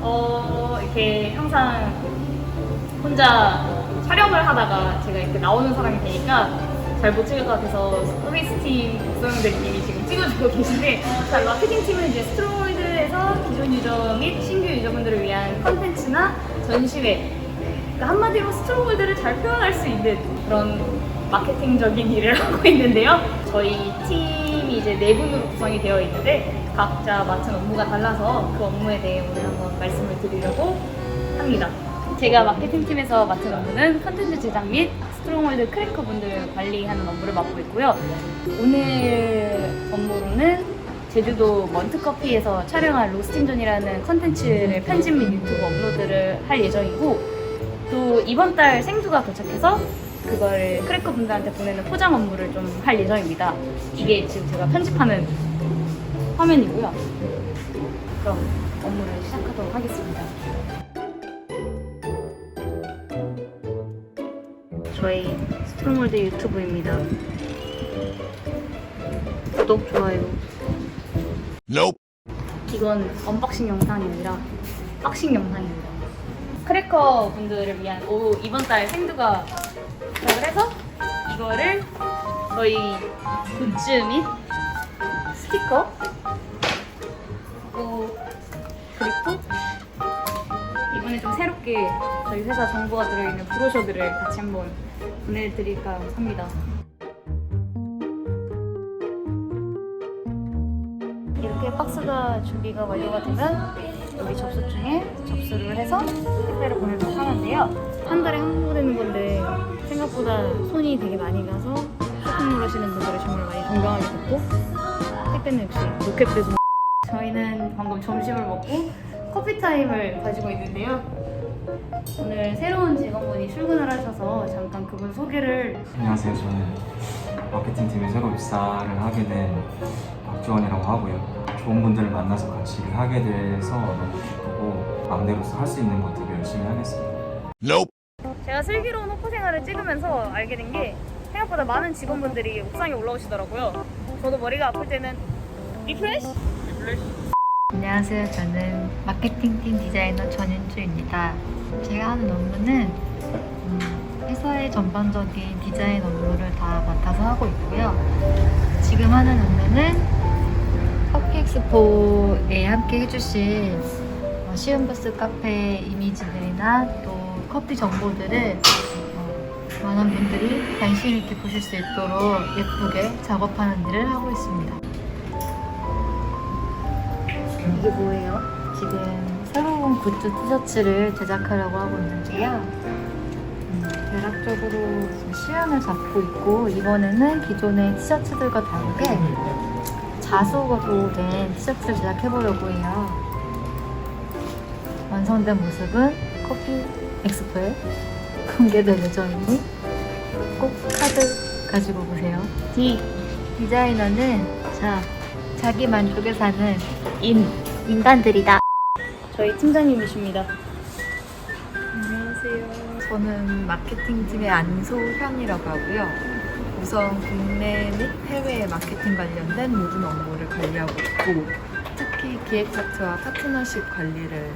어, 이렇게 항상 혼자 촬영을 하다가 제가 이렇게 나오는 사람이 되니까 잘 못 찍을 것 같아서 서비스팀 구성원들님이 지금 찍어주고 계신데 자, 마케팅 팀은 이제 스트롱홀드에서 기존 유저 및 신규 유저분들을 위한 컨텐츠나 전시회 그러니까 한마디로 스트롱홀드를 잘 표현할 수 있는 그런 마케팅적인 일을 하고 있는데요. 저희 팀 이 이제 네 분으로 구성이 되어 있는데 각자 맡은 업무가 달라서 그 업무에 대해 오늘 한번 말씀을 드리려고 합니다. 제가 마케팅 팀에서 맡은 업무는 컨텐츠 제작 및 스트롱홀드 크래커 분들 관리하는 업무를 맡고 있고요. 오늘 업무로는 제주도 먼트커피에서 촬영한 로스팅존이라는 컨텐츠를 편집 및 유튜브 업로드를 할 예정이고 또 이번 달 생두가 도착해서 그걸 크래커 분들한테 보내는 포장 업무를 좀 할 예정입니다. 이게 지금 제가 편집하는 화면이고요. 그럼 업무를 시작하도록 하겠습니다. 저희 스트롱홀드 유튜브입니다. 구독, 좋아요. Nope. 이건 언박싱 영상이 아니라 박싱 영상입니다. 크래커 분들을 위한 오, 이번 달 생두가 도착을 해서 이거를 저희 굿즈 및 스티커 또 그리고 이번에 좀 새롭게 저희 회사 정보가 들어있는 브로셔들을 같이 한번 보내드릴까 합니다. 이렇게 박스가 준비가 완료가 되면 여기 접수증에 접수를 해서 택배를 보내도록 하는데요. 한 달에 한 번 되는 건데 생각보다 손이 되게 많이 가서 쇼핑몰 하시는 분들을 정말 많이 존경하게 됐고 택배는 역시 로켓 배송 저희는 방금 점심을 먹고 커피 타임을 가지고 있는데요. 오늘 새로운 직원분이 출근을 하셔서 잠깐 그분 소개를 안녕하세요. 저는 마케팅 팀에 새로 입사를 하게 된 박주원이라고 하고요. 좋은 분들을 만나서 같이 일을 하게 돼서 너무 기쁘고 마음대로서 할수 있는 것들을 열심히 하겠습니다. Nope. 제가 슬기로운 호프 생활을 찍으면서 알게 된 게 생각보다 많은 직원분들이 옥상에 올라오시더라고요. 저도 머리가 아플 때는 리프레시? 안녕하세요. 저는 마케팅팀 디자이너 전윤주입니다. 제가 하는 업무는 음, 회사의 전반적인 디자인 업무를 다 맡아서 하고 있고요. 지금 하는 업무는 커피 엑스포에 함께 해주실 어, 시음부스 카페 이미지들이나 또 커피 정보들을 어, 많은 분들이 관심 있게 보실 수 있도록 예쁘게 작업하는 일을 하고 있습니다. 이게 뭐예요? 지금 새로운 굿즈 티셔츠를 제작하려고 하고 있는데요. 음, 대략적으로 시안을 잡고 있고 이번에는 기존의 티셔츠들과 다르게 자수로 된 티셔츠를 제작해보려고 해요. 완성된 모습은 커피 엑스포에 공개될 예정이니 꼭 카드 가지고 보세요. D 디자이너는 자 자기 만족에 사는 인 인간들이다. 저희 팀장님이십니다. 안녕하세요. 저는 마케팅팀의 안소현이라고 하고요. 우선 국내 및 해외 마케팅 관련된 모든 업무를 관리하고 있고 특히 기획 차트와 파트너십 관리를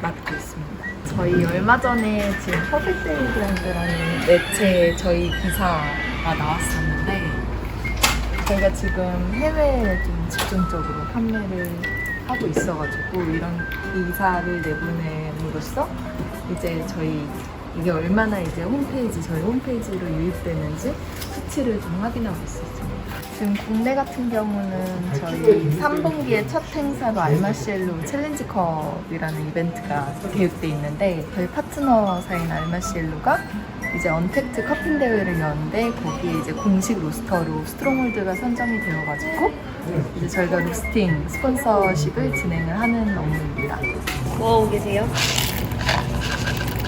맡고 있습니다. 저희 얼마 전에 지금 퍼펙트데이 브랜드라는 매체에 저희 기사가 나왔었는데 저희가 지금 해외에 좀 집중적으로 판매를 하고 있어가지고 이런 기사를 내보냄으로써 이제 저희 이게 얼마나 이제 홈페이지 저희 홈페이지로 유입되는지 수치를 좀 확인하고 있었습니다. 지금 국내 같은 경우는 저희 3분기의 첫 행사로 알마시엘로 챌린지컵이라는 이벤트가 계획돼 있는데 저희 파트너사인 알마시엘로가 이제 언택트 커핑 대회를 여는데 거기에 이제 공식 로스터로 스트롱홀드가 선정이 되어가지고 이제 저희가 로스팅 스폰서십을 진행을 하는 업무입니다. 뭐 하고 계세요?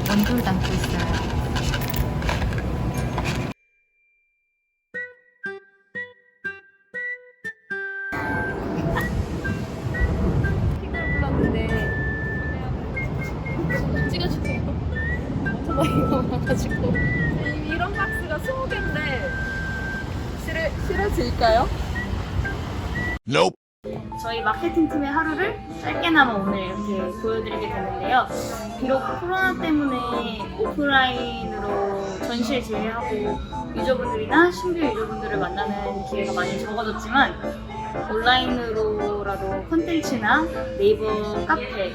원두를 담고 있어요. 오토바이가 많아가지고 이런 박스가 20개인데 실어, 실어질까요? Nope. 저희 마케팅 팀의 하루를 짧게나마 오늘 이렇게 보여드리게 됐는데요. 비록 코로나 때문에 오프라인으로 전시를 진행하고 유저분들이나 신규 유저분들을 만나는 기회가 많이 적어졌지만 온라인으로라도 컨텐츠나 네이버 카페,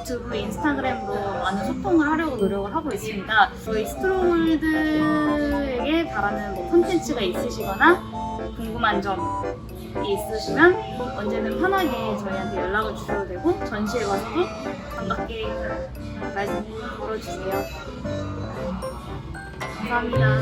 유튜브, 인스타그램으로 많은 소통을 하려고 노력을 하고 있습니다. 저희 스트롱홀드에게 바라는 뭐 컨텐츠가 있으시거나 궁금한 점이 있으시면 언제든 편하게 저희한테 연락을 주셔도 되고 전시에 와서도 반갑게 말씀 걸어주세요. 감사합니다.